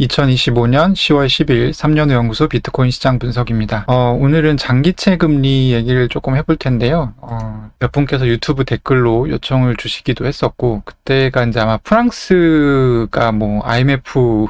2025년 10월 10일 3년후 연구소 비트코인 시장 분석입니다. 어, 오늘은 장기채 금리 얘기를 조금 해볼 텐데요. 어, 몇 분께서 유튜브 댓글로 요청을 주시기도 했었고, 그때가 이제 아마 프랑스가 뭐 IMF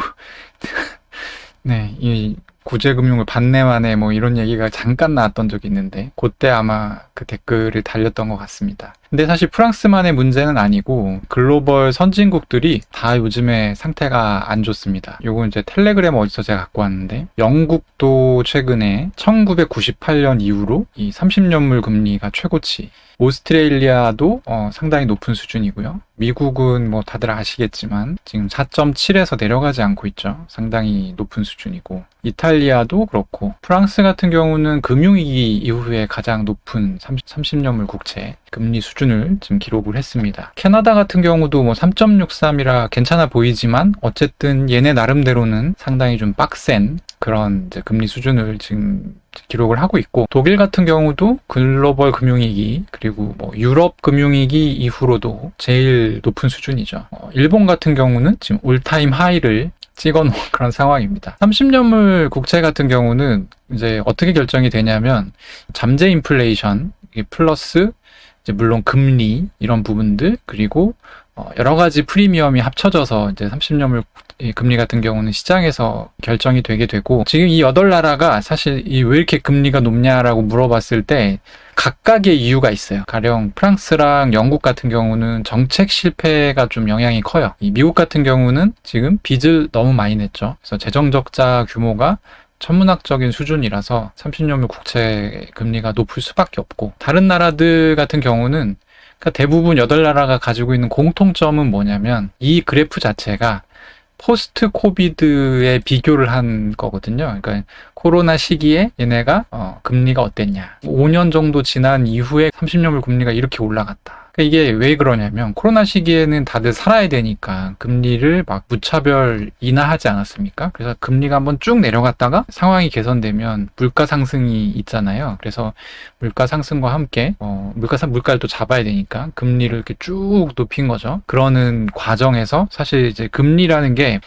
네, 이 구제금융을 반내 만에 뭐 이런 얘기가 잠깐 나왔던 적이 있는데 그때 아마 그 댓글을 달렸던 것 같습니다. 근데 사실 프랑스만의 문제는 아니고 글로벌 선진국들이 다 요즘에 상태가 안 좋습니다. 요거 이제 텔레그램 어디서 제가 갖고 왔는데 영국도 최근에 1998년 이후로 이 30년물 금리가 최고치 오스트레일리아도 어, 상당히 높은 수준이고요. 미국은 뭐 다들 아시겠지만 지금 4.7에서 내려가지 않고 있죠. 상당히 높은 수준이고 이탈리아도 그렇고 프랑스 같은 경우는 금융위기 이후에 가장 높은 30, 30년물 국채 금리 수준을 지금 기록을 했습니다. 캐나다 같은 경우도 뭐 3.63이라 괜찮아 보이지만 어쨌든 얘네 나름대로는 상당히 좀 빡센 그런 금리 수준을 지금 기록을 하고 있고 독일 같은 경우도 글로벌 금융위기 그리고 뭐 유럽 금융위기 이후로도 제일 높은 수준이죠. 어, 일본 같은 경우는 지금 올타임 하이를 찍어 놓은 그런 상황입니다. 30년물 국채 같은 경우는 이제 어떻게 결정이 되냐면 잠재 인플레이션 플러스 이제 물론 금리 이런 부분들 그리고 어, 여러 가지 프리미엄이 합쳐져서 이제 30년물 금리 같은 경우는 시장에서 결정이 되게 되고 지금 이 여덟 나라가 사실 이 왜 이렇게 금리가 높냐라고 물어봤을 때 각각의 이유가 있어요. 가령 프랑스랑 영국 같은 경우는 정책 실패가 좀 영향이 커요. 이 미국 같은 경우는 지금 빚을 너무 많이 냈죠. 그래서 재정 적자 규모가 천문학적인 수준이라서 30년물 국채 금리가 높을 수밖에 없고 다른 나라들 같은 경우는 그러니까 대부분 여덟 나라가 가지고 있는 공통점은 뭐냐면 이 그래프 자체가 포스트 코비드에 비교를 한 거거든요. 그러니까 코로나 시기에 얘네가 어, 금리가 어땠냐. 5년 정도 지난 이후에 30년물 금리가 이렇게 올라갔다. 그러니까 이게 왜 그러냐면 코로나 시기에는 다들 살아야 되니까 금리를 막 무차별 인하하지 않았습니까? 그래서 금리가 한번 쭉 내려갔다가 상황이 개선되면 물가 상승이 있잖아요. 그래서 물가 상승과 함께 어, 물가 상 물가를 또 잡아야 되니까 금리를 이렇게 쭉 높인 거죠. 그러는 과정에서 사실 이제 금리라는 게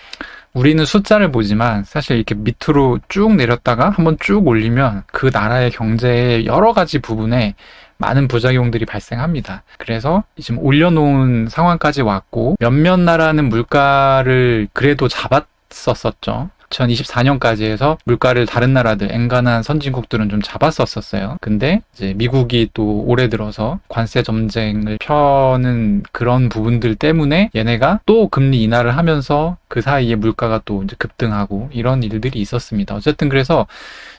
우리는 숫자를 보지만 사실 이렇게 밑으로 쭉 내렸다가 한번 쭉 올리면 그 나라의 경제의 여러 가지 부분에 많은 부작용들이 발생합니다. 그래서 지금 올려놓은 상황까지 왔고 몇몇 나라는 물가를 그래도 잡았었었죠. 2024년까지 해서 물가를 다른 나라들, 엔간한 선진국들은 좀 잡았었었어요. 근데 이제 미국이 또 올해 들어서 관세 점쟁을 펴는 그런 부분들 때문에 얘네가 또 금리 인하를 하면서 그 사이에 물가가 또 이제 급등하고 이런 일들이 있었습니다. 어쨌든 그래서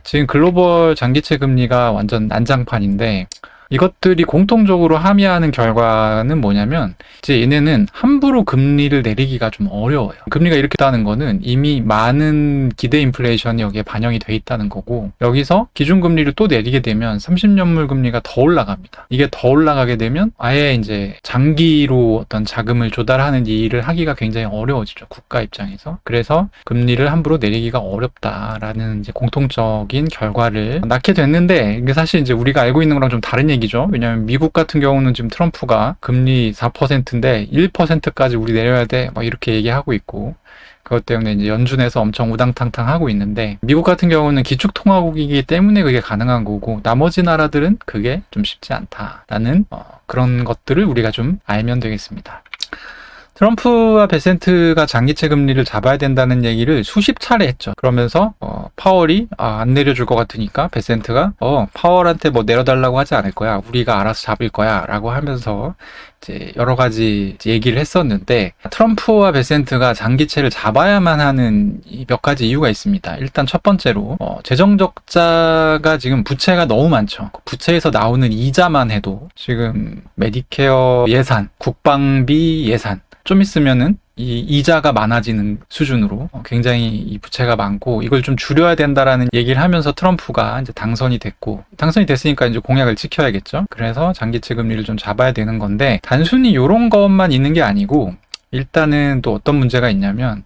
지금 글로벌 장기채 금리가 완전 난장판인데 이것들이 공통적으로 함의하는 결과는 뭐냐면 이제 얘네는 함부로 금리를 내리기가 좀 어려워요. 금리가 이렇게 다는 거는 이미 많은 기대 인플레이션이 여기에 반영이 돼 있다는 거고 여기서 기준금리를 또 내리게 되면 30년물 금리가 더 올라갑니다. 이게 더 올라가게 되면 아예 이제 장기로 어떤 자금을 조달하는 일을 하기가 굉장히 어려워지죠. 국가 입장에서. 그래서 금리를 함부로 내리기가 어렵다라는 이제 공통적인 결과를 낳게 됐는데 이게 사실 이제 우리가 알고 있는 거랑 좀 다른 얘기 얘기죠. 왜냐하면 미국 같은 경우는 지금 트럼프가 금리 4%인데 1%까지 우리 내려야 돼. 막 이렇게 얘기하고 있고. 그것 때문에 이제 연준에서 엄청 우당탕탕 하고 있는데 미국 같은 경우는 기축통화국이기 때문에 그게 가능한 거고 나머지 나라들은 그게 좀 쉽지 않다라는 어, 그런 것들을 우리가 좀 알면 되겠습니다. 트럼프와 베센트가 장기채 금리를 잡아야 된다는 얘기를 수십 차례 했죠. 그러면서 어, 파월이 아, 안 내려줄 것 같으니까 베센트가 어 파월한테 뭐 내려달라고 하지 않을 거야. 우리가 알아서 잡을 거야라고 하면서 이제 여러 가지 얘기를 했었는데 트럼프와 베센트가 장기채를 잡아야만 하는 몇 가지 이유가 있습니다. 일단 첫 번째로 어, 재정 적자가 지금 부채가 너무 많죠. 부채에서 나오는 이자만 해도 지금 메디케어 예산, 국방비 예산 좀 있으면은 이 이자가 많아지는 수준으로 굉장히 이 부채가 많고 이걸 좀 줄여야 된다라는 얘기를 하면서 트럼프가 이제 당선이 됐고 당선이 됐으니까 이제 공약을 지켜야겠죠. 그래서 장기채 금리를 좀 잡아야 되는 건데 단순히 이런 것만 있는 게 아니고 일단은 또 어떤 문제가 있냐면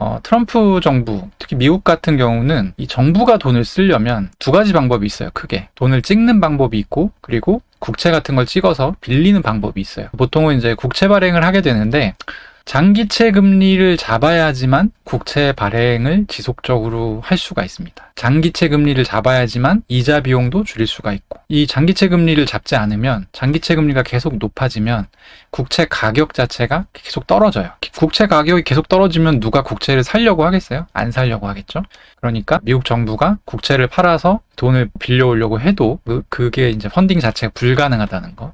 어, 트럼프 정부, 특히 미국 같은 경우는 이 정부가 돈을 쓰려면 두 가지 방법이 있어요, 크게. 돈을 찍는 방법이 있고, 그리고 국채 같은 걸 찍어서 빌리는 방법이 있어요. 보통은 이제 국채 발행을 하게 되는데, 장기채 금리를 잡아야지만 국채 발행을 지속적으로 할 수가 있습니다. 장기채 금리를 잡아야지만 이자 비용도 줄일 수가 있고 이 장기채 금리를 잡지 않으면 장기채 금리가 계속 높아지면 국채 가격 자체가 계속 떨어져요. 국채 가격이 계속 떨어지면 누가 국채를 살려고 하겠어요? 안 살려고 하겠죠. 그러니까 미국 정부가 국채를 팔아서 돈을 빌려오려고 해도 그- 그게 이제 펀딩 자체가 불가능하다는 거.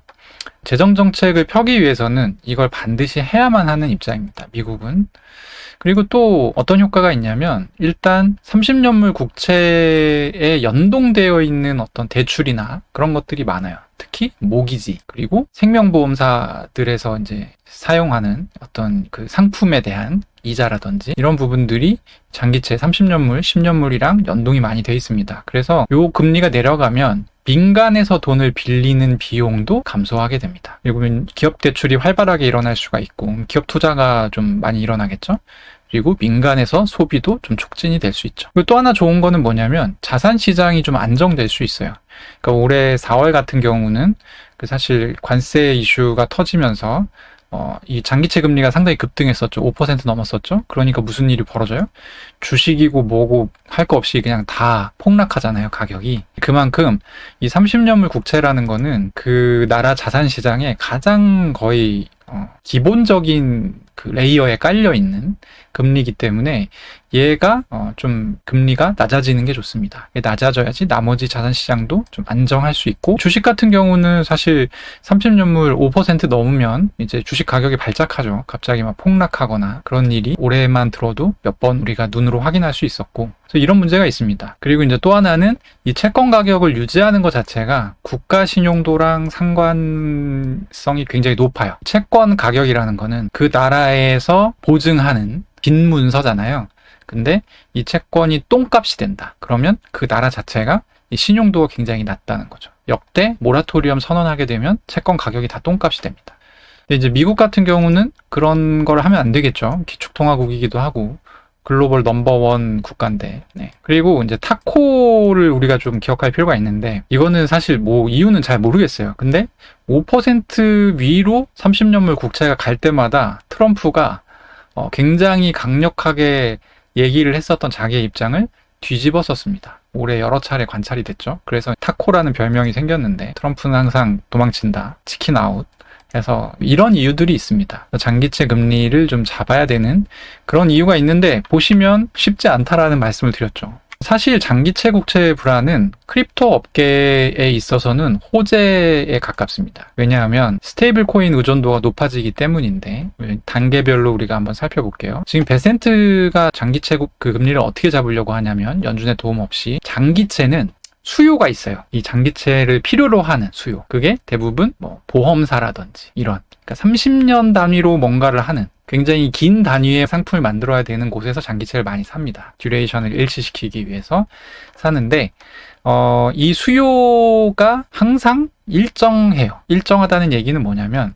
재정 정책을 펴기 위해서는 이걸 반드시 해야만 하는 입장입니다. 미국은. 그리고 또 어떤 효과가 있냐면 일단 30년물 국채에 연동되어 있는 어떤 대출이나 그런 것들이 많아요. 특히 모기지 그리고 생명보험사들에서 이제 사용하는 어떤 그 상품에 대한 이자라든지 이런 부분들이 장기채 30년물, 10년물이랑 연동이 많이 돼 있습니다. 그래서 요 금리가 내려가면 민간에서 돈을 빌리는 비용도 감소하게 됩니다. 그리고 기업 대출이 활발하게 일어날 수가 있고 기업 투자가 좀 많이 일어나겠죠. 그리고 민간에서 소비도 좀 촉진이 될 수 있죠. 그리고 또 하나 좋은 거는 뭐냐면 자산 시장이 좀 안정될 수 있어요. 그러니까 올해 4월 같은 경우는 그 사실 관세 이슈가 터지면서 어, 이 장기채 금리가 상당히 급등했었죠. 5% 넘었었죠. 그러니까 무슨 일이 벌어져요? 주식이고 뭐고 할 거 없이 그냥 다 폭락하잖아요, 가격이. 그만큼 이 30년물 국채라는 거는 그 나라 자산 시장에 가장 거의 어, 기본적인 그 레이어에 깔려 있는 금리이기 때문에 얘가 어, 좀 금리가 낮아지는 게 좋습니다. 낮아져야지 나머지 자산 시장도 좀 안정할 수 있고 주식 같은 경우는 사실 30년물 5% 넘으면 이제 주식 가격이 발작하죠. 갑자기 막 폭락하거나 그런 일이 올해만 들어도 몇 번 우리가 눈으로 확인할 수 있었고 이런 문제가 있습니다. 그리고 이제 또 하나는 이 채권 가격을 유지하는 것 자체가 국가 신용도랑 상관성이 굉장히 높아요. 채권 가격이라는 거는 그 나라에서 보증하는 빈 문서잖아요. 근데 이 채권이 똥값이 된다. 그러면 그 나라 자체가 이 신용도가 굉장히 낮다는 거죠. 역대 모라토리엄 선언하게 되면 채권 가격이 다 똥값이 됩니다. 근데 이제 미국 같은 경우는 그런 걸 하면 안 되겠죠. 기축통화국이기도 하고 글로벌 넘버원 국가인데. 네. 그리고 이제 타코를 우리가 좀 기억할 필요가 있는데 이거는 사실 뭐 이유는 잘 모르겠어요. 근데 5% 위로 30년물 국채가 갈 때마다 트럼프가 어, 굉장히 강력하게 얘기를 했었던 자기의 입장을 뒤집었었습니다. 올해 여러 차례 관찰이 됐죠. 그래서 타코라는 별명이 생겼는데 트럼프는 항상 도망친다. 치킨 아웃. 해서 이런 이유들이 있습니다. 장기채 금리를 좀 잡아야 되는 그런 이유가 있는데 보시면 쉽지 않다라는 말씀을 드렸죠. 사실 장기채 국채 불안은 크립토 업계에 있어서는 호재에 가깝습니다. 왜냐하면 스테이블 코인 의존도가 높아지기 때문인데 단계별로 우리가 한번 살펴볼게요. 지금 베센트가 장기채 그 금리를 어떻게 잡으려고 하냐면 연준의 도움 없이 장기채는 수요가 있어요. 이 장기채를 필요로 하는 수요. 그게 대부분 뭐 보험사라든지 이런 그러니까 30년 단위로 뭔가를 하는 굉장히 긴 단위의 상품을 만들어야 되는 곳에서 장기채를 많이 삽니다. 듀레이션을 일치시키기 위해서 사는데 어, 이 수요가 항상 일정해요. 일정하다는 얘기는 뭐냐면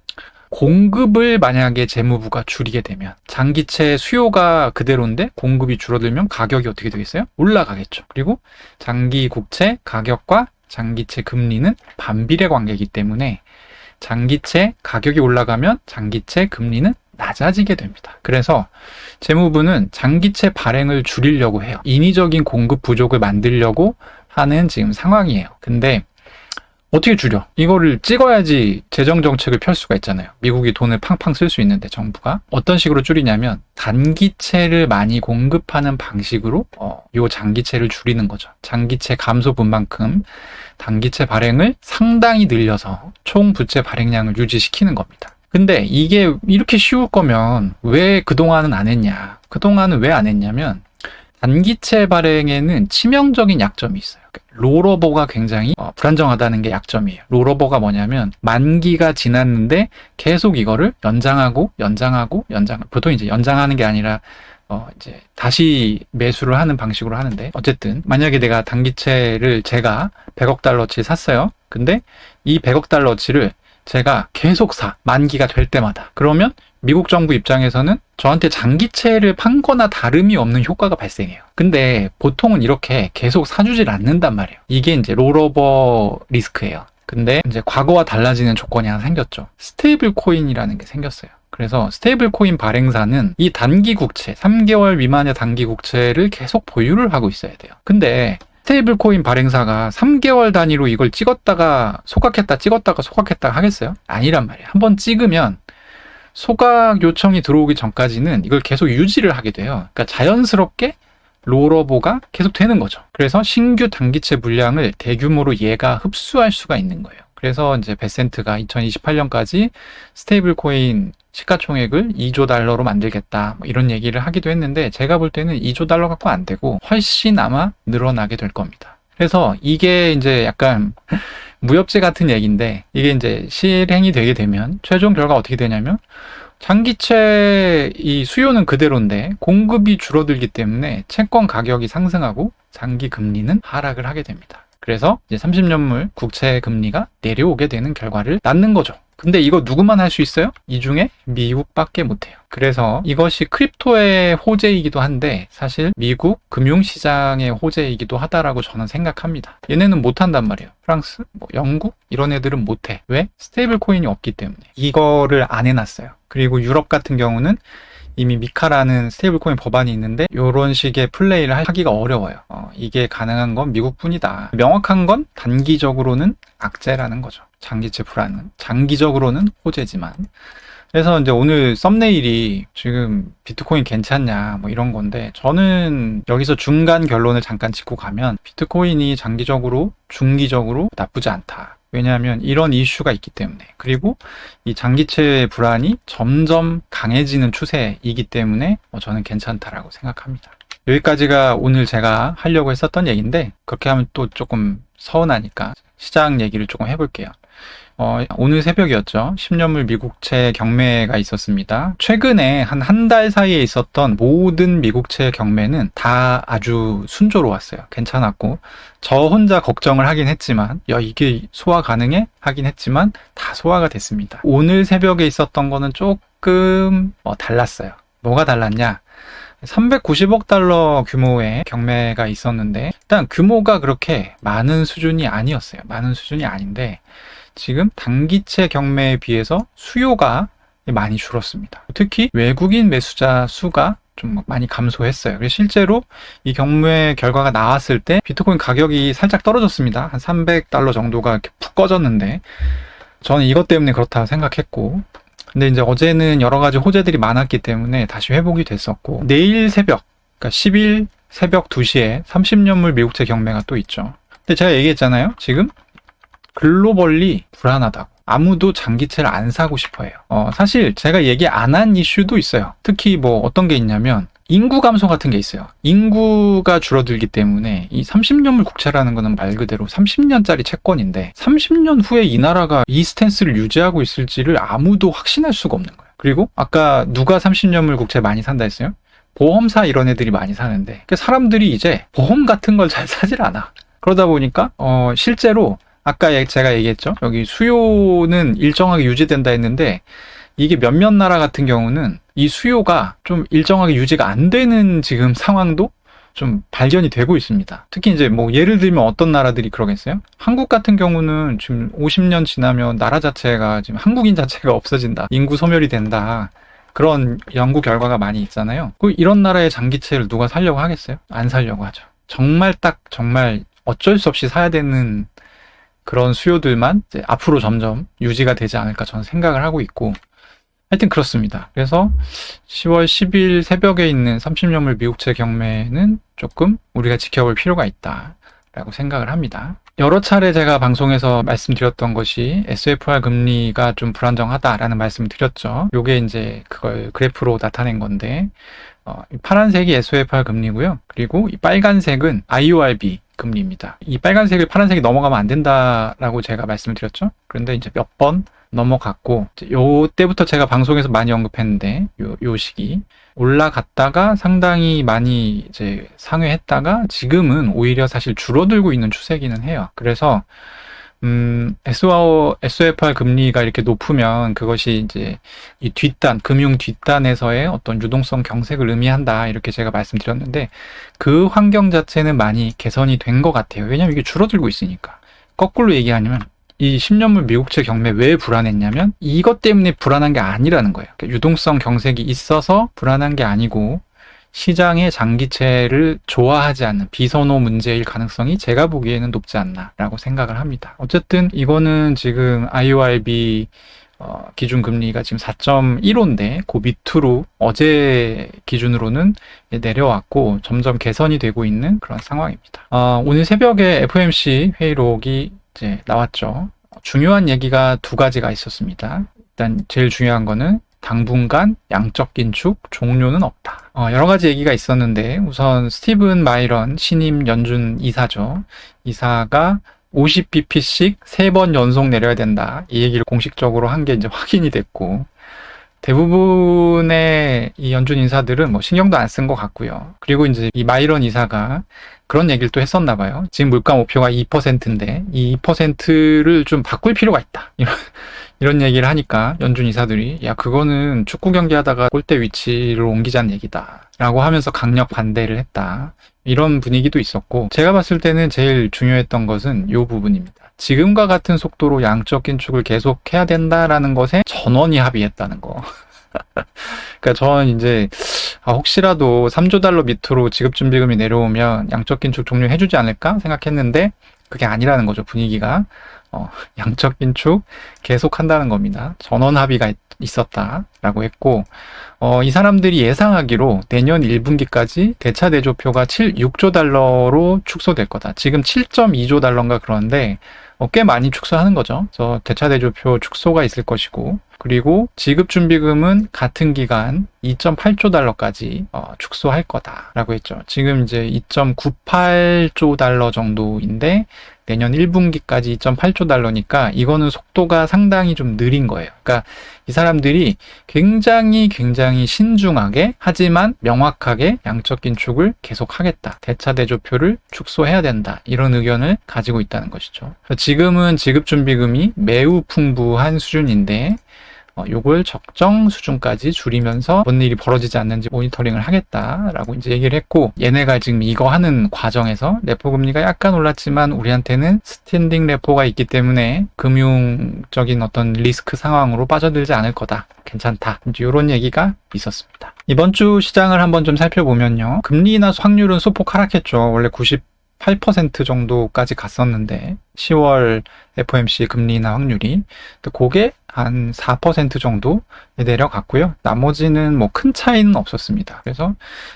공급을 만약에 재무부가 줄이게 되면 장기채 수요가 그대로인데 공급이 줄어들면 가격이 어떻게 되겠어요? 올라가겠죠. 그리고 장기 국채 가격과 장기채 금리는 반비례 관계이기 때문에 장기채 가격이 올라가면 장기채 금리는 낮아지게 됩니다. 그래서 재무부는 장기채 발행을 줄이려고 해요. 인위적인 공급 부족을 만들려고 하는 지금 상황이에요. 근데 어떻게 줄여? 이거를 찍어야지 재정 정책을 펼 수가 있잖아요. 미국이 돈을 팡팡 쓸 수 있는데 정부가 어떤 식으로 줄이냐면 단기채를 많이 공급하는 방식으로 어, 요 장기채를 줄이는 거죠. 장기채 감소분만큼 단기채 발행을 상당히 늘려서 총 부채 발행량을 유지시키는 겁니다. 근데 이게 이렇게 쉬울 거면 왜 그동안은 안 했냐? 그동안은 왜 안 했냐면 단기채 발행에는 치명적인 약점이 있어요. 롤오버가 굉장히 어, 불안정하다는 게 약점이에요. 롤오버가 뭐냐면 만기가 지났는데 계속 이거를 연장하고 연장하고 연장 보통 이제 연장하는 게 아니라 어 이제 다시 매수를 하는 방식으로 하는데 어쨌든 만약에 내가 단기채를 제가 100억 달러치 샀어요. 근데 이 100억 달러치를 제가 계속 사 만기가 될 때마다 그러면 미국 정부 입장에서는 저한테 장기채를 판 거나 다름이 없는 효과가 발생해요. 근데 보통은 이렇게 계속 사주질 않는단 말이에요. 이게 이제 롤오버 리스크예요. 근데 이제 과거와 달라지는 조건이 하나 생겼죠. 스테이블 코인이라는 게 생겼어요. 그래서 스테이블 코인 발행사는 이 단기 국채, 3개월 미만의 단기 국채를 계속 보유를 하고 있어야 돼요. 근데 스테이블 코인 발행사가 3개월 단위로 이걸 찍었다가 소각했다 찍었다가 소각했다 하겠어요? 아니란 말이에요. 한번 찍으면 소각 요청이 들어오기 전까지는 이걸 계속 유지를 하게 돼요. 그러니까 자연스럽게 롤오버가 계속 되는 거죠. 그래서 신규 단기채 물량을 대규모로 얘가 흡수할 수가 있는 거예요. 그래서 이제 베센트가 2028년까지 스테이블 코인 시가총액을 2조 달러로 만들겠다 뭐 이런 얘기를 하기도 했는데 제가 볼 때는 2조 달러 갖고 안 되고 훨씬 아마 늘어나게 될 겁니다. 그래서 이게 이제 약간 무협지 같은 얘기인데 이게 이제 실행이 되게 되면 최종 결과 어떻게 되냐면 장기채 이 수요는 그대로인데 공급이 줄어들기 때문에 채권 가격이 상승하고 장기 금리는 하락을 하게 됩니다. 그래서 이제 30년물 국채 금리가 내려오게 되는 결과를 낳는 거죠. 근데 이거 누구만 할 수 있어요? 이 중에 미국밖에 못해요. 그래서 이것이 크립토의 호재이기도 한데 사실 미국 금융시장의 호재이기도 하다라고 저는 생각합니다. 얘네는 못한단 말이에요. 프랑스, 뭐 영국 이런 애들은 못해. 왜? 스테이블 코인이 없기 때문에 이거를 안 해놨어요. 그리고 유럽 같은 경우는 이미 미카라는 스테이블 코인 법안이 있는데 이런 식의 플레이를 하기가 어려워요. 어, 이게 가능한 건 미국뿐이다. 명확한 건 단기적으로는 악재라는 거죠. 장기채 불안은 장기적으로는 호재지만 그래서 이제 오늘 썸네일이 지금 비트코인 괜찮냐 뭐 이런 건데 저는 여기서 중간 결론을 잠깐 짚고 가면 비트코인이 장기적으로 중기적으로 나쁘지 않다. 왜냐하면 이런 이슈가 있기 때문에 그리고 이 장기채 불안이 점점 강해지는 추세이기 때문에 뭐 저는 괜찮다라고 생각합니다. 여기까지가 오늘 제가 하려고 했었던 얘기인데 그렇게 하면 또 조금 서운하니까 시장 얘기를 조금 해볼게요. 어, 오늘 새벽이었죠. 10년물 미국채 경매가 있었습니다. 최근에 한 한 달 사이에 있었던 모든 미국채 경매는 다 아주 순조로웠어요. 괜찮았고, 저 혼자 걱정을 하긴 했지만, 야, 이게 소화 가능해? 하긴 했지만, 다 소화가 됐습니다. 오늘 새벽에 있었던 거는 조금, 뭐, 달랐어요. 뭐가 달랐냐? 390억 달러 규모의 경매가 있었는데, 일단 규모가 그렇게 많은 수준이 아니었어요. 많은 수준이 아닌데, 지금 단기채 경매에 비해서 수요가 많이 줄었습니다. 특히 외국인 매수자 수가 좀 많이 감소했어요. 그래서 실제로 이 경매 결과가 나왔을 때 비트코인 가격이 살짝 떨어졌습니다. 한 300달러 정도가 이렇게 푹 꺼졌는데 저는 이것 때문에 그렇다 생각했고 근데 이제 어제는 여러 가지 호재들이 많았기 때문에 다시 회복이 됐었고 내일 새벽 그러니까 10일 새벽 2시에 30년물 미국채 경매가 또 있죠. 근데 제가 얘기했잖아요. 지금 글로벌리 불안하다고. 아무도 장기채를 안 사고 싶어 해요. 어, 사실 제가 얘기 안 한 이슈도 있어요. 특히 뭐 어떤 게 있냐면 인구 감소 같은 게 있어요. 인구가 줄어들기 때문에 이 30년물 국채라는 거는 말 그대로 30년짜리 채권인데 30년 후에 이 나라가 이 스탠스를 유지하고 있을지를 아무도 확신할 수가 없는 거예요. 그리고 아까 누가 30년물 국채 많이 산다 했어요? 보험사 이런 애들이 많이 사는데 그 사람들이 이제 보험 같은 걸 잘 사질 않아. 그러다 보니까 어 실제로 아까 제가 얘기했죠. 여기 수요는 일정하게 유지된다 했는데 이게 몇몇 나라 같은 경우는 이 수요가 좀 일정하게 유지가 안 되는 지금 상황도 좀 발견이 되고 있습니다. 특히 이제 뭐 예를 들면 어떤 나라들이 그러겠어요? 한국 같은 경우는 지금 50년 지나면 나라 자체가 지금 한국인 자체가 없어진다. 인구 소멸이 된다. 그런 연구 결과가 많이 있잖아요. 그 이런 나라의 장기채를 누가 살려고 하겠어요? 안 살려고 하죠. 정말 딱 정말 어쩔 수 없이 사야 되는 그런 수요들만 앞으로 점점 유지가 되지 않을까 저는 생각을 하고 있고 하여튼 그렇습니다. 그래서 10월 10일 새벽에 있는 30년물 미국채 경매는 조금 우리가 지켜볼 필요가 있다라고 생각을 합니다. 여러 차례 제가 방송에서 말씀드렸던 것이 SFR 금리가 좀 불안정하다라는 말씀을 드렸죠. 요게 이제 그걸 그래프로 나타낸 건데 어, 파란색이 SFR 금리고요. 그리고 이 빨간색은 IORB 금리입니다. 이 빨간색을 파란색이 넘어가면 안 된다라고 제가 말씀을 드렸죠. 그런데 이제 몇 번 넘어갔고 요 때부터 제가 방송에서 많이 언급했는데 요, 요 시기 올라갔다가 상당히 많이 이제 상회했다가 지금은 오히려 사실 줄어들고 있는 추세기는 해요. 그래서 음, SO, SOFR 금리가 이렇게 높으면 그것이 이제 이 뒷단, 금융 뒷단에서의 어떤 유동성 경색을 의미한다. 이렇게 제가 말씀드렸는데 그 환경 자체는 많이 개선이 된 것 같아요. 왜냐면 이게 줄어들고 있으니까. 거꾸로 얘기하면 이 10년물 미국채 경매 왜 불안했냐면 이것 때문에 불안한 게 아니라는 거예요. 그러니까 유동성 경색이 있어서 불안한 게 아니고 시장의 장기채를 좋아하지 않는 비선호 문제일 가능성이 제가 보기에는 높지 않나라고 생각을 합니다. 어쨌든 이거는 지금 IORB 어, 기준 금리가 지금 4.15인데 그 밑으로 어제 기준으로는 내려왔고 점점 개선이 되고 있는 그런 상황입니다. 어, 오늘 새벽에 FOMC 회의록이 이제 나왔죠. 중요한 얘기가 두 가지가 있었습니다. 일단 제일 중요한 거는 당분간 양적 긴축 종료는 없다. 어, 여러 가지 얘기가 있었는데 우선 스티븐 마이런 신임 연준 이사죠. 이사가 50bp씩 세번 연속 내려야 된다. 이 얘기를 공식적으로 한 게 이제 확인이 됐고 대부분의 이 연준 인사들은 뭐 신경도 안 쓴 것 같고요. 그리고 이제 이 마이런 이사가 그런 얘기를 또 했었나 봐요. 지금 물가 목표가 2%인데 이 2%를 좀 바꿀 필요가 있다. 이런 이런 얘기를 하니까 연준 이사들이 야 그거는 축구 경기 하다가 골대 위치를 옮기자는 얘기다 라고 하면서 강력 반대를 했다. 이런 분위기도 있었고 제가 봤을 때는 제일 중요했던 것은 이 부분입니다. 지금과 같은 속도로 양적 긴축을 계속 해야 된다라는 것에 전원이 합의했다는 거. 그러니까 저는 이제 아, 혹시라도 3조 달러 밑으로 지급 준비금이 내려오면 양적 긴축 종료해주지 않을까 생각했는데 그게 아니라는 거죠 분위기가 어, 양적 긴축 계속 한다는 겁니다. 전원 합의가 있- 있었다라고 했고 어, 이 사람들이 예상하기로 내년 1분기까지 대차 대조표가 7, 6조 달러로 축소될 거다. 지금 7.2 조 달러인가 그러는데 어, 꽤 많이 축소하는 거죠. 그래서 대차 대조표 축소가 있을 것이고 그리고 지급 준비금은 같은 기간 2.8조 달러까지 어, 축소할 거다라고 했죠. 지금 이제 2.98조 달러 정도인데 내년 1분기까지 2.8조 달러니까 이거는 속도가 상당히 좀 느린 거예요. 그러니까 이 사람들이 굉장히 굉장히 신중하게 하지만 명확하게 양적 긴축을 계속 하겠다. 대차 대조표를 축소해야 된다. 이런 의견을 가지고 있다는 것이죠. 지금은 지급 준비금이 매우 풍부한 수준인데 어, 요걸 적정 수준까지 줄이면서 뭔 일이 벌어지지 않는지 모니터링을 하겠다라고 이제 얘기를 했고 얘네가 지금 이거 하는 과정에서 레포 금리가 약간 올랐지만 우리한테는 스탠딩 레포가 있기 때문에 금융적인 어떤 리스크 상황으로 빠져들지 않을 거다. 괜찮다. 이런 얘기가 있었습니다. 이번 주 시장을 한번 좀 살펴보면요. 금리나 확률은 소폭 하락했죠. 원래 98% 정도까지 갔었는데 10월 FOMC 금리나 확률이 그게 한 4% 정도 내려갔고요. 나머지는 뭐 큰 차이는 없었습니다. 그래서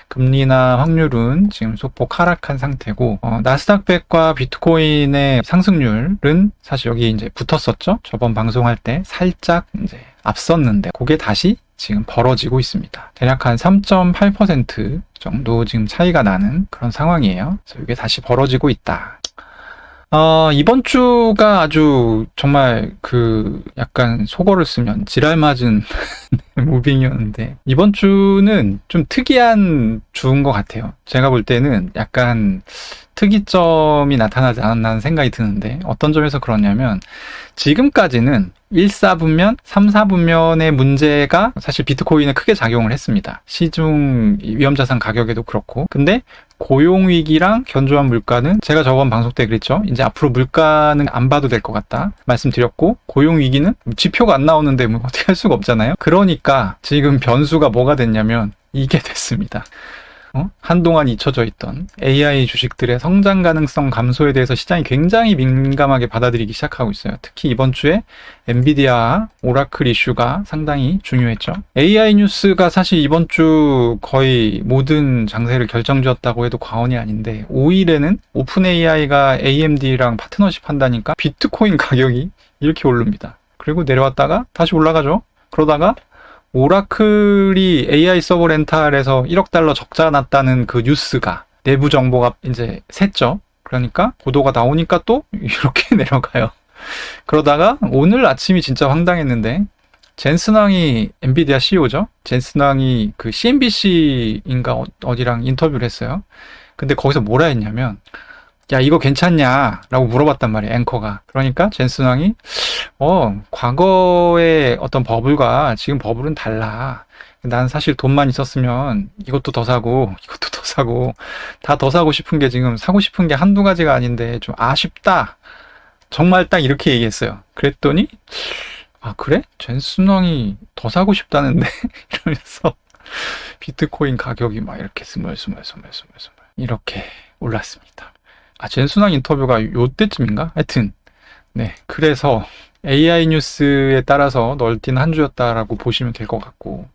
금리나 확률은 지금 소폭 하락한 상태고 어, 나스닥 백과 비트코인의 상승률은 사실 여기 이제 붙었었죠. 저번 방송할 때 살짝 이제 앞섰는데 그게 다시 지금 벌어지고 있습니다. 대략 한 3.8% 정도 지금 차이가 나는 그런 상황이에요. 그래서 이게 다시 벌어지고 있다. 어, 이번 주가 아주 정말 그 약간 속어를 쓰면 지랄 맞은 무빙이었는데 이번 주는 좀 특이한 주인 것 같아요. 제가 볼 때는 약간 특이점이 나타나지 않았나 생각이 드는데 어떤 점에서 그러냐면 지금까지는 1, 4분면, 3, 4분면의 문제가 사실 비트코인에 크게 작용을 했습니다. 시중 위험자산 가격에도 그렇고. 근데 고용 위기랑 견조한 물가는 제가 저번 방송 때 그랬죠. 이제 앞으로 물가는 안 봐도 될 것 같다. 말씀드렸고, 고용 위기는 지표가 안 나오는데 뭐 어떻게 할 수가 없잖아요. 그러니까 지금 변수가 뭐가 됐냐면 이게 됐습니다. 어? 한동안 잊혀져 있던 AI 주식들의 성장 가능성 감소에 대해서 시장이 굉장히 민감하게 받아들이기 시작하고 있어요. 특히 이번 주에 엔비디아 오라클 이슈가 상당히 중요했죠. AI 뉴스가 사실 이번 주 거의 모든 장세를 결정지었다고 해도 과언이 아닌데 5일에는 오픈 AI가 AMD랑 파트너십 한다니까 비트코인 가격이 이렇게 오릅니다. 그리고 내려왔다가 다시 올라가죠. 그러다가 오라클이 AI 서버 렌탈에서 1억 달러 적자 났다는 그 뉴스가 내부 정보가 이제 샜죠. 그러니까 보도가 나오니까 또 이렇게 내려가요. 그러다가 오늘 아침이 진짜 황당했는데 젠슨왕이 엔비디아 CEO죠. 젠슨왕이 그 CNBC인가 어디랑 인터뷰를 했어요. 근데 거기서 뭐라 했냐면 야 이거 괜찮냐? 라고 물어봤단 말이에요. 앵커가. 그러니까 젠슨왕이 어 과거의 어떤 버블과 지금 버블은 달라. 난 사실 돈만 있었으면 이것도 더 사고 이것도 더 사고 다 더 사고 싶은 게 지금 사고 싶은 게 한두 가지가 아닌데 좀 아쉽다. 정말 딱 이렇게 얘기했어요. 그랬더니 아 그래? 젠스낭이 더 사고 싶다는데 이러면서 비트코인 가격이 막 이렇게 스멀스멀스멀스멀 스멀 이렇게 올랐습니다. 아 젠스낭 인터뷰가 요때쯤인가? 하여튼 네 그래서 AI 뉴스에 따라서 널뛴 한 주였다라고 보시면 될 것 같고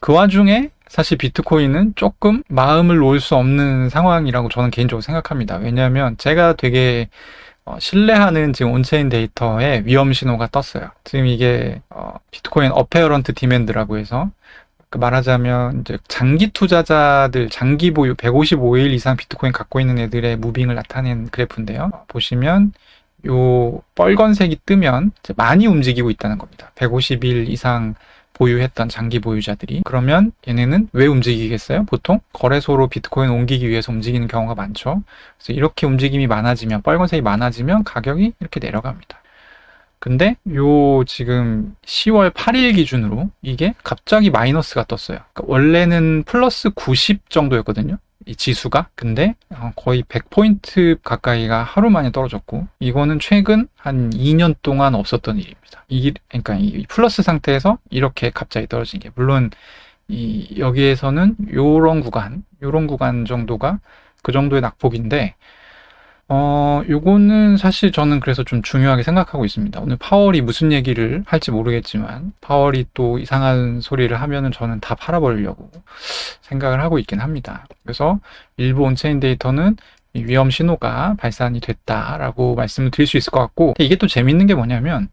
그 와중에 사실 비트코인은 조금 마음을 놓을 수 없는 상황이라고 저는 개인적으로 생각합니다. 왜냐하면 제가 되게 어, 신뢰하는 지금 온체인 데이터에 위험 신호가 떴어요. 지금 이게 어, 비트코인 어페어런트 디맨드라고 해서 그 말하자면 이제 장기 투자자들 장기 보유 155일 이상 비트코인 갖고 있는 애들의 무빙을 나타낸 그래프인데요. 어, 보시면 요 빨간색이 뜨면 많이 움직이고 있다는 겁니다. 150일 이상 보유했던 장기 보유자들이 그러면 얘네는 왜 움직이겠어요? 보통 거래소로 비트코인 옮기기 위해서 움직이는 경우가 많죠. 그래서 이렇게 움직임이 많아지면 빨간색이 많아지면 가격이 이렇게 내려갑니다. 근데 요 지금 10월 8일 기준으로 이게 갑자기 마이너스가 떴어요. 그러니까 원래는 플러스 90 정도였거든요. 이 지수가 근데 어, 거의 100포인트 가까이가 하루 만에 떨어졌고 이거는 최근 한 2년 동안 없었던 일입니다. 이 그러니까 이 플러스 상태에서 이렇게 갑자기 떨어진 게 물론 이 여기에서는 요런 구간, 요런 구간 정도가 그 정도의 낙폭인데 어, 요거는 사실 저는 그래서 좀 중요하게 생각하고 있습니다. 오늘 파월이 무슨 얘기를 할지 모르겠지만, 파월이 또 이상한 소리를 하면은 저는 다 팔아버리려고 생각을 하고 있긴 합니다. 그래서 일부 온체인 데이터는 위험 신호가 발산이 됐다라고 말씀을 드릴 수 있을 것 같고, 이게 또 재밌는 게 뭐냐면,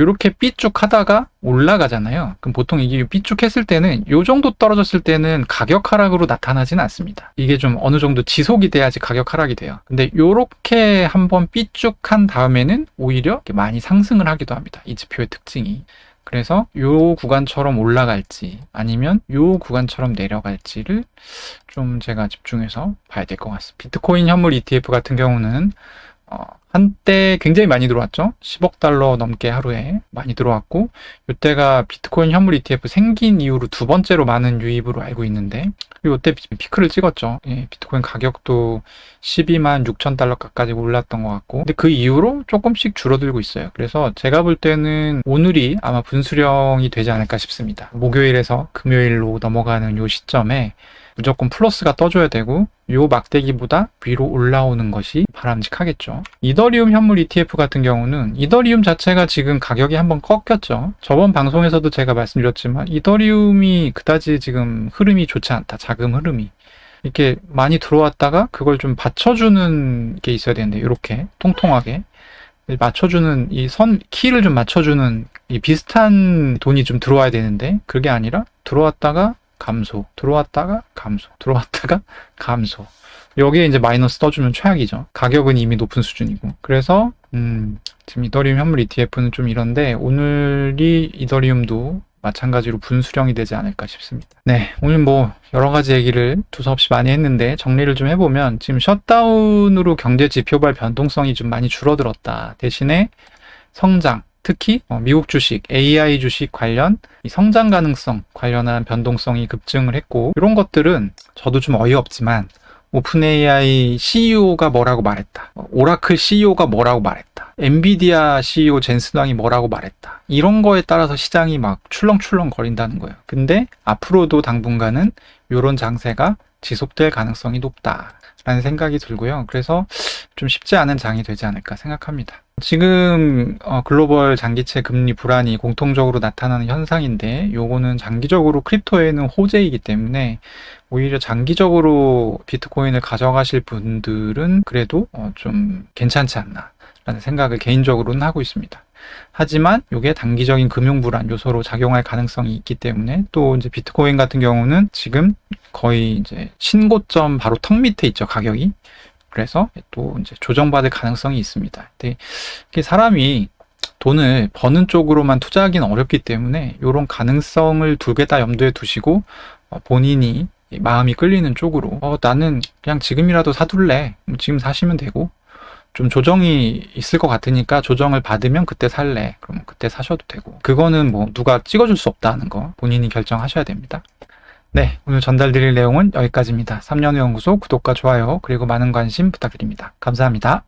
이렇게 삐쭉 하다가 올라가잖아요. 그럼 보통 이게 삐쭉 했을 때는 요 정도 떨어졌을 때는 가격 하락으로 나타나지는 않습니다. 이게 좀 어느 정도 지속이 돼야지 가격 하락이 돼요. 근데 요렇게 한번 삐쭉 한 다음에는 오히려 많이 상승을 하기도 합니다. 이 지표의 특징이. 그래서 요 구간처럼 올라갈지 아니면 요 구간처럼 내려갈지를 좀 제가 집중해서 봐야 될 것 같습니다. 비트코인 현물 ETF 같은 경우는 어, 한때 굉장히 많이 들어왔죠. 10억 달러 넘게 하루에 많이 들어왔고, 이때가 비트코인 현물 ETF 생긴 이후로 두 번째로 많은 유입으로 알고 있는데, 이때 피크를 찍었죠. 예, 비트코인 가격도 12만 6천 달러 가까이 올랐던 것 같고, 근데 그 이후로 조금씩 줄어들고 있어요. 그래서 제가 볼 때는 오늘이 아마 분수령이 되지 않을까 싶습니다. 목요일에서 금요일로 넘어가는 요 시점에 무조건 플러스가 떠줘야 되고 요 막대기보다 위로 올라오는 것이 바람직하겠죠. 이더리움 현물 ETF 같은 경우는 이더리움 자체가 지금 가격이 한번 꺾였죠. 저번 방송에서도 제가 말씀드렸지만 이더리움이 그다지 지금 흐름이 좋지 않다. 자금 흐름이. 이렇게 많이 들어왔다가 그걸 좀 받쳐주는 게 있어야 되는데 이렇게 통통하게 맞춰주는 이 선 키를 좀 맞춰주는 이 비슷한 돈이 좀 들어와야 되는데 그게 아니라 들어왔다가 감소, 들어왔다가 감소, 들어왔다가 감소. 여기에 이제 마이너스 떠주면 최악이죠. 가격은 이미 높은 수준이고. 그래서, 음, 지금 이더리움 현물 ETF는 좀 이런데, 오늘이 이더리움도 마찬가지로 분수령이 되지 않을까 싶습니다. 네, 오늘 뭐 여러 가지 얘기를 두서없이 많이 했는데 정리를 좀 해보면 지금 셧다운으로 경제 지표발 변동성이 좀 많이 줄어들었다. 대신에 성장, 특히 어, 미국 주식, AI 주식 관련 성장 가능성 관련한 변동성이 급증을 했고 이런 것들은 저도 좀 어이없지만 오픈 AI CEO가 뭐라고 말했다. 오라클 CEO가 뭐라고 말했다. 엔비디아 CEO 젠스당이 뭐라고 말했다. 이런 거에 따라서 시장이 막 출렁출렁 거린다는 거예요. 근데 앞으로도 당분간은 이런 장세가 지속될 가능성이 높다. 라는 생각이 들고요. 그래서 좀 쉽지 않은 장이 되지 않을까 생각합니다. 지금 어, 글로벌 장기채 금리 불안이 공통적으로 나타나는 현상인데 요거는 장기적으로 크립토에는 호재이기 때문에 오히려 장기적으로 비트코인을 가져가실 분들은 그래도 어, 좀 괜찮지 않나 라는 생각을 개인적으로는 하고 있습니다. 하지만 이게 단기적인 금융 불안 요소로 작용할 가능성이 있기 때문에 또 이제 비트코인 같은 경우는 지금 거의 이제 신고점 바로 턱 밑에 있죠 가격이 그래서 또 이제 조정받을 가능성이 있습니다. 근데 사람이 돈을 버는 쪽으로만 투자하기는 어렵기 때문에 이런 가능성을 두 개 다 염두에 두시고 어, 본인이 마음이 끌리는 쪽으로 어, 나는 그냥 지금이라도 사둘래 지금 사시면 되고 좀 조정이 있을 것 같으니까 조정을 받으면 그때 살래. 그럼 그때 사셔도 되고. 그거는 뭐 누가 찍어줄 수 없다는 거 본인이 결정하셔야 됩니다. 네, 오늘 전달드릴 내용은 여기까지입니다. 3년의 연구소 구독과 좋아요 그리고 많은 관심 부탁드립니다. 감사합니다.